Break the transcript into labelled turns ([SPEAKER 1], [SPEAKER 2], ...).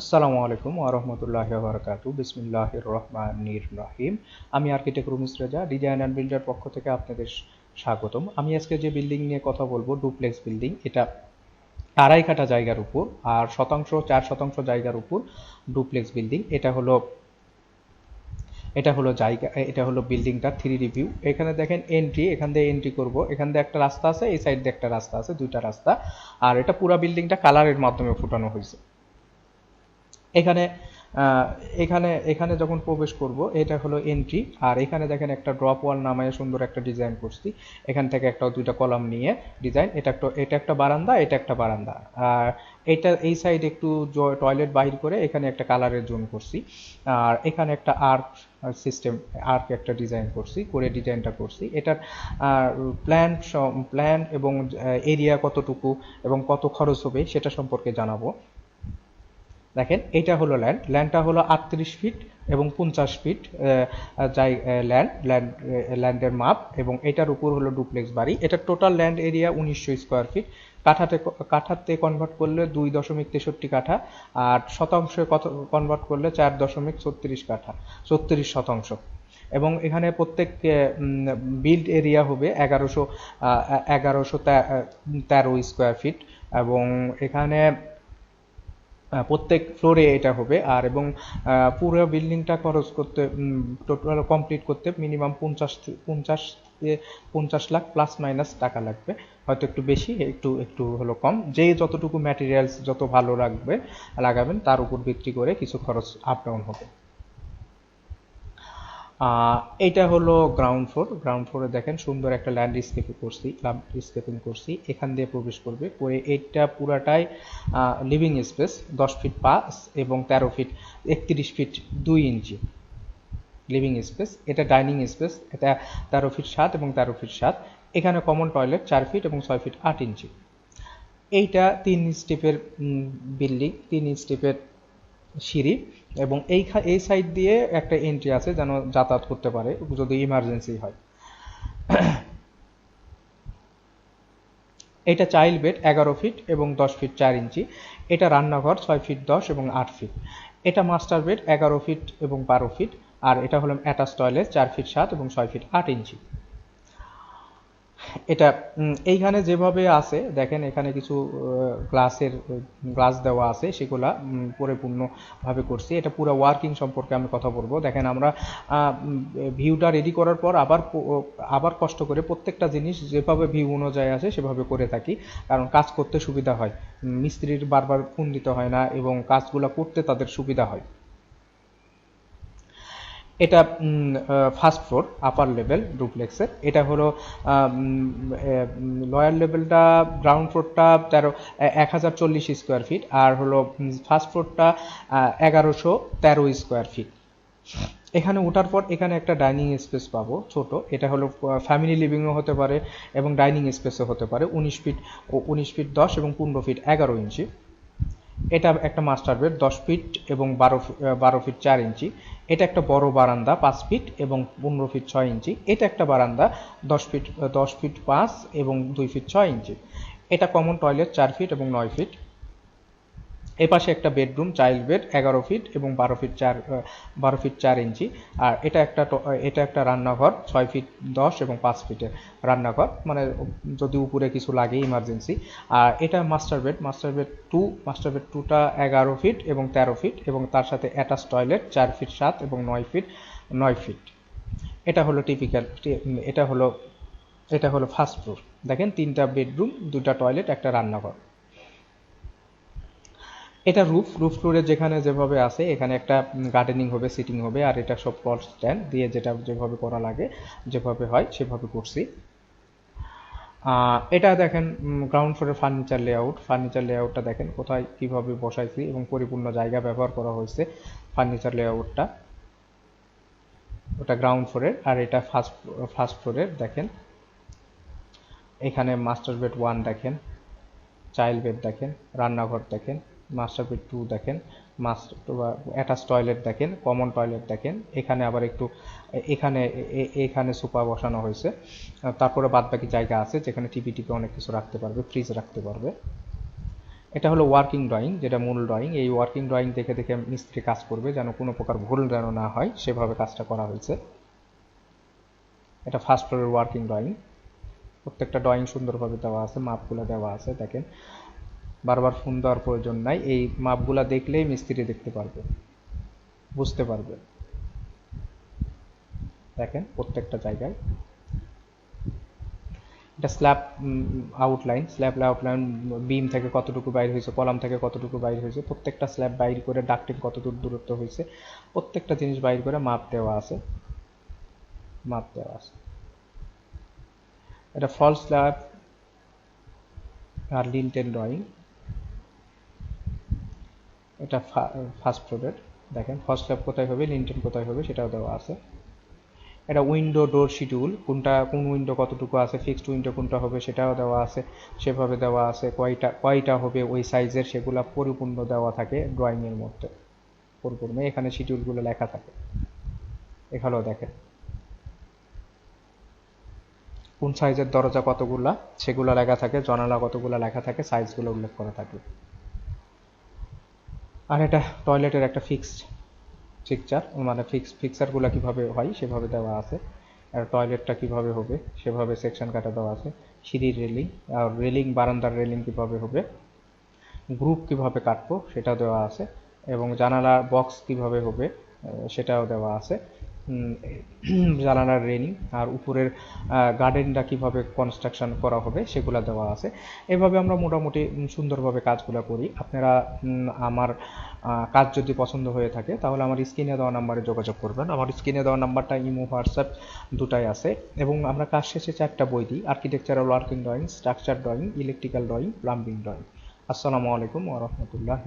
[SPEAKER 1] আসসালামু আলাইকুম ওরহমতুল্লাহ বরকাতু বিসমিল্লাহ রহমানির রহিম। আমি architect Rumis Reza, design and builder পক্ষ থেকে আপনাদের স্বাগতম। আমি আজকে যে বিল্ডিং নিয়ে কথা বলব, ডুপ্লেক্স বিল্ডিং, এটা আড়াই কাঠা জায়গার উপর আর শতাংশ, চার শতাংশ জায়গার উপর ডুপ্লেক্স বিল্ডিং। এটা হলো এটা হলো জায়গা, এটা হলো বিল্ডিংটার থ্রি রিভিউ এখানে দেখেন এন্ট্রি, এখান দিয়ে এন্ট্রি করব। এখান দিয়ে একটা রাস্তা আছে, এই সাইড দিয়ে একটা রাস্তা আছে, দুইটা রাস্তা। আর এটা পুরো বিল্ডিংটা কালারের মাধ্যমে ফুটানো হয়েছে। এখানে এখানে এখানে যখন প্রবেশ করব, এটা হলো এন্ট্রি আর এখানে দেখেন একটা ড্রপ ওয়াল নামায় সুন্দর একটা ডিজাইন করছি। এখান থেকে একটা, দুইটা কলাম নিয়ে ডিজাইন এটা একটা এটা একটা বারান্দা, এটা একটা বারান্দা। আর এটা, এই সাইড একটু টয়লেট বাহির করে এখানে একটা কালারের জোন করছি। আর এখানে একটা আর্ক সিস্টেম আর্ক একটা ডিজাইন করছি, করে ডিজাইনটা করছি। এটার প্ল্যান প্ল্যান এবং এরিয়া কতটুকু এবং কত খরচ হবে সেটা সম্পর্কে জানাব। দেখেন এটা হলো ল্যান্ড ল্যান্ডটা হলো আটত্রিশ ফিট এবং পঞ্চাশ ফিট যাই ল্যান্ড ল্যান্ড ল্যান্ডের মাপ এবং এটার উপর হলো ডুপ্লেক্স বাড়ি। এটা টোটাল ল্যান্ড এরিয়া উনিশশো স্কোয়ার ফিট কাঠাতে কাঠাতে কনভার্ট করলে দুই দশমিক তেষট্টি কাঠা আর শতাংশে কত কনভার্ট করলে চার দশমিক ছত্রিশ কাঠা, ছত্রিশ শতাংশ। এবং এখানে প্রত্যেক বিল্ড এরিয়া হবে এগারোশো এগারোশো তেরো স্কোয়ার ফিট এবং এখানে প্রত্যেক ফ্লোরে এটা হবে। আর এবং পুরো বিল্ডিংটা খরচ করতে টোটাল কমপ্লিট করতে মিনিমাম পঞ্চাশ পঞ্চাশ পঞ্চাশ লাখ প্লাস মাইনাস টাকা লাগবে। হয়তো একটু বেশি, একটু একটু হলো কম। যে যতটুকু ম্যাটেরিয়ালস যত ভালো রাখবে লাগাবেন, তার উপর ভিত্তি করে কিছু খরচ আপ ডাউন হবে। এইটা হলো গ্রাউন্ড ফ্লোর গ্রাউন্ড ফ্লোরে দেখেন সুন্দর একটা ল্যান্ডস্কেপে করছি ল্যান্ডস্কেপিং করছি। এখান দিয়ে প্রবেশ করবে, করে এইটা পুরাটাই লিভিং স্পেস দশ ফিট পাঁচ এবং তেরো ফিট একত্রিশ ফিট দুই ইঞ্চি। লিভিং স্পেস এটা ডাইনিং স্পেস এটা তেরো ফিট সাত এবং তেরো ফিট সাত। এখানে কমন টয়লেট চার ফিট এবং ছয় ফিট আট ইঞ্চি। এইটা তিন স্টেপের বিল্ডিং তিন স্টেপের সিঁড়ি। এবং এই এই সাইড দিয়ে একটা এন্ট্রি আছে যেন যাতায়াত করতে পারে, যদি ইমার্জেন্সি হয়। এটা চাইল্ড বেড এগারো ফিট এবং দশ ফিট চার ইঞ্চি। এটা রান্নাঘর ছয় ফিট দশ এবং আট ফিট এটা মাস্টার বেড এগারো ফিট এবং বারো ফিট আর এটা হলো অ্যাটাচ টয়লেট চার ফিট সাত এবং ছয় ফিট আট ইঞ্চি। এটা এইখানে যেভাবে আছে, দেখেন এখানে কিছু গ্লাসের গ্লাস দেওয়া আছে, সেগুলা পরিপূর্ণভাবে করছি। এটা পুরো ওয়ার্কিং সম্পর্কে আমি কথা বলব। দেখেন আমরা ভিউটা রেডি করার পর আবার আবার কষ্ট করে প্রত্যেকটা জিনিস যেভাবে ভিউ অনুযায়ী আছে, সেভাবে করে থাকি। কারণ কাজ করতে সুবিধা হয়। মিস্ত্রির বারবার ফোন দিতে হয় না এবং কাজগুলো করতে তাদের সুবিধা হয়। এটা ফার্স্ট ফ্লোর আপার লেভেল ডুপ্লেক্সের এটা হলো লয়ার লেভেলটা গ্রাউন্ড ফ্লোরটা তেরো এক হাজার চল্লিশ স্কোয়ার ফিট আর হলো ফার্স্ট ফ্লোরটা এগারোশো তেরো স্কোয়ার ফিট এখানে ওঠার পর এখানে একটা ডাইনিং স্পেস পাবো, ছোট। এটা হলো ফ্যামিলি লিভিংও হতে পারে এবং ডাইনিং স্পেসও হতে পারে। উনিশ ফিট উনিশ ফিট দশ এবং পনেরো ফিট এগারো ইঞ্চি। এটা একটা মাস্টার বেড দশ ফিট এবং বারো বারো ফিট চার ইঞ্চি। এটা একটা বড় বারান্দা, পাঁচ ফিট এবং পনেরো ফিট ছয় ইঞ্চি। এটা একটা বারান্দা, দশ ফিট দশ ফিট পাঁচ এবং দুই ফিট ছয় ইঞ্চি। এটা কমন টয়লেট চার ফিট এবং নয় ফিট এপাশে একটা বেডরুম, চাইল্ড বেড, এগারো ফিট এবং বারো ফিট চার বারো ফিট চার ইঞ্চি। আর এটা একটা এটা একটা রান্নাঘর, ছয় ফিট দশ এবং পাঁচ ফিটের রান্নাঘর। মানে যদি উপরে কিছু লাগে ইমার্জেন্সি আর এটা master bed master bed two master bed টুটা এগারো ফিট এবং তেরো ফিট এবং তার সাথে অ্যাটাচ টয়লেট চার ফিট সাত এবং নয় ফিট নয় ফিট। এটা হলো টিপিক্যাল এটা হলো এটা হলো ফার্স্ট ফ্লোর দেখেন তিনটা বেডরুম, দুটা টয়লেট একটা রান্নাঘর। এটা রুফ রুফ ফ্লোরে যেখানে যেভাবে আছে, এখানে একটা গার্ডেনিং হবে সিটিং হবে, আর এটা সব প্লট স্ট্যান্ড দিয়ে যেটা, যেভাবে করা লাগে, যেভাবে হয়, সেভাবে করছি। এটা দেখেন গ্রাউন্ড ফ্লোরের ফার্নিচার লেআউট ফার্নিচার লেআউটটা দেখেন কোথায়, কীভাবে বসাইছি এবং পরিপূর্ণ জায়গা ব্যবহার করা হয়েছে ফার্নিচার লেআউটটা ওটা গ্রাউন্ড ফ্লোরের আর এটা ফার্স্ট ফার্স্ট ফ্লোরের দেখেন। এখানে মাস্টার বেড ওয়ান দেখেন চাইল্ড বেড দেখেন, রান্নাঘর দেখেন। মাস্টার বেড টু দেখেন মাস্টার অ্যাটাচ টয়লেট দেখেন কমন টয়লেট দেখেন। এখানে আবার একটু, এখানে এখানে সোফা বসানো হয়েছে। তারপরে বাদ বাকি জায়গা আছে যেখানে টিভি টিভি অনেক কিছু রাখতে পারবে ফ্রিজ রাখতে পারবে। এটা হলো ওয়ার্কিং ড্রয়িং যেটা মূল ড্রয়িং এই ওয়ার্কিং ড্রয়িং দেখে দেখে মিস্ত্রি কাজ করবে, যেন কোনো প্রকার ভুল যেন না হয়, সেভাবে কাজটা করা হয়েছে। এটা ফার্স্ট ফ্লোরের ওয়ার্কিং ড্রয়িং প্রত্যেকটা ড্রয়িং সুন্দরভাবে দেওয়া আছে, মাপগুলো দেওয়া আছে, দেখেন। বারবার ফোন দেওয়ার প্রয়োজন নাই। এই মাপগুলা দেখলেই মিস্ত্রি দেখতে পারবে। বুঝতে পারবে। দেখেন প্রত্যেকটা জায়গায়। এটা slab outline slab outline beam থেকে কতটুকু বাইর হয়েছে, কলাম থেকে কতটুকু বাইর হয়েছে, প্রত্যেকটা স্ল্যাব বাইর করে ডাক্টিং কত দূর দূরত্ব হয়েছে, প্রত্যেকটা জিনিস বাইর করে মাপ দেওয়া আছে। মাপ দেওয়া আছে। এটা ফল স্ল্যাব আর লিনটেন ড্রয়িং এটা ফার্স্ট ফ্লোরের দেখেন ফার্স্ট স্ল্যাব কোথায় হবে লিনটেন কোথায় হবে, সেটাও দেওয়া আছে। এটা উইন্ডো ডোর শিডিউল কোনটা, কোন উইন্ডো কতটুকু আছে ফিক্সড উইন্ডো কোনটা হবে, সেটাও দেওয়া আছে। সেভাবে দেওয়া আছে, কয়টা কয়টা হবে, ওই সাইজের সেগুলা পরিপূর্ণ দেওয়া থাকে ড্রয়িংয়ের মধ্যে। পরিপূর্ণ, এখানে শিডিউলগুলো লেখা থাকে। এখানেও দেখেন। কোন সাইজের দরজা কতগুলা, সেগুলো লেখা থাকে, জানালা কতগুলা লেখা থাকে সাইজগুলো উল্লেখ করা থাকে আর এটা টয়লেটের একটা ফিক্সড ফিক্সচার মানে ফিক্স ফিক্সারগুলো কীভাবে হয় সেভাবে দেওয়া আছে। আর টয়লেটটা কীভাবে হবে সেভাবে সেকশন কাটা দেওয়া আছে। সিঁড়ির রেলিং আর রেলিং বারান্দার রেলিং কীভাবে হবে গ্রুপ কীভাবে কাটবো সেটা দেওয়া আছে। এবং জানালা বক্স কীভাবে হবে সেটাও দেওয়া আছে। জানালার রেলিং আর উপরের গার্ডেনটা কীভাবে কনস্ট্রাকশন করা হবে সেগুলো দেওয়া আছে। এভাবে আমরা মোটামুটি সুন্দরভাবে কাজগুলো করি। আপনারা আমার কাজ যদি পছন্দ হয়ে থাকে, তাহলে আমার স্ক্রিনে দেওয়া নাম্বারে যোগাযোগ করবেন। আমার স্ক্রিনে দেওয়া নাম্বারটা, ইমো, হোয়াটসঅ্যাপ দুটাই আছে। এবং আমরা কাজ শেষে চারটা বই দিই। Architectural working drawing structure drawing electrical drawing plumbing drawing আসসালামু আলাইকুম ওরহমতুল্লাহ